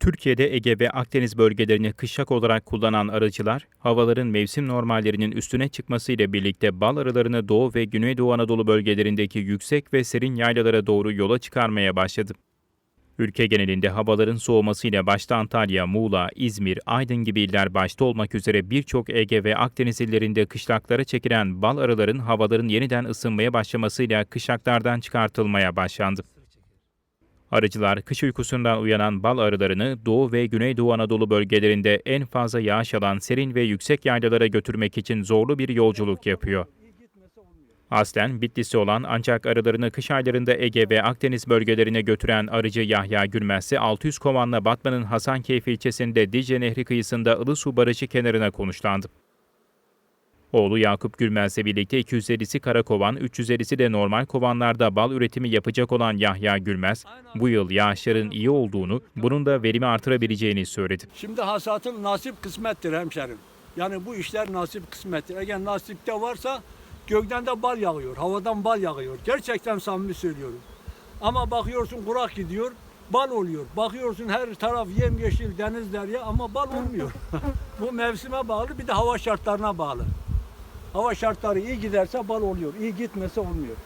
Türkiye'de Ege ve Akdeniz bölgelerini kışlak olarak kullanan arıcılar, havaların mevsim normallerinin üstüne çıkmasıyla birlikte bal arılarını Doğu ve Güneydoğu Anadolu bölgelerindeki yüksek ve serin yaylalara doğru yola çıkarmaya başladı. Ülke genelinde havaların soğumasıyla başta Antalya, Muğla, İzmir, Aydın gibi iller başta olmak üzere birçok Ege ve Akdeniz illerinde kışlaklara çekilen bal arıların havaların yeniden ısınmaya başlamasıyla kışlaklardan çıkartılmaya başlandı. Arıcılar kış uykusundan uyanan bal arılarını Doğu ve Güneydoğu Anadolu bölgelerinde en fazla yağış alan serin ve yüksek yaylalara götürmek için zorlu bir yolculuk yapıyor. Aslen Bitlis'te olan ancak arılarını kış aylarında Ege ve Akdeniz bölgelerine götüren arıcı Yahya Gülmez ise 600 kovanla Batman'ın Hasankeyf ilçesinde Dicle Nehri kıyısında Ilısu Barajı kenarına konuşlandı. Oğlu Yakup Gülmez'le birlikte 250'si kara kovan, 350'si de normal kovanlarda bal üretimi yapacak olan Yahya Gülmez, bu yıl yağışların iyi olduğunu, bunun da verimi artırabileceğini söyledi. Şimdi hasatın nasip kısmettir hemşerim. Yani bu işler nasip kısmettir. Eğer nasipte varsa gökten de bal yağıyor, havadan bal yağıyor. Gerçekten samimi söylüyorum. Ama bakıyorsun kurak gidiyor, bal oluyor. Bakıyorsun her taraf yemyeşil deniz derya ama bal olmuyor. bu mevsime bağlı bir de hava şartlarına bağlı. Hava şartları iyi giderse bal oluyor, iyi gitmese olmuyor.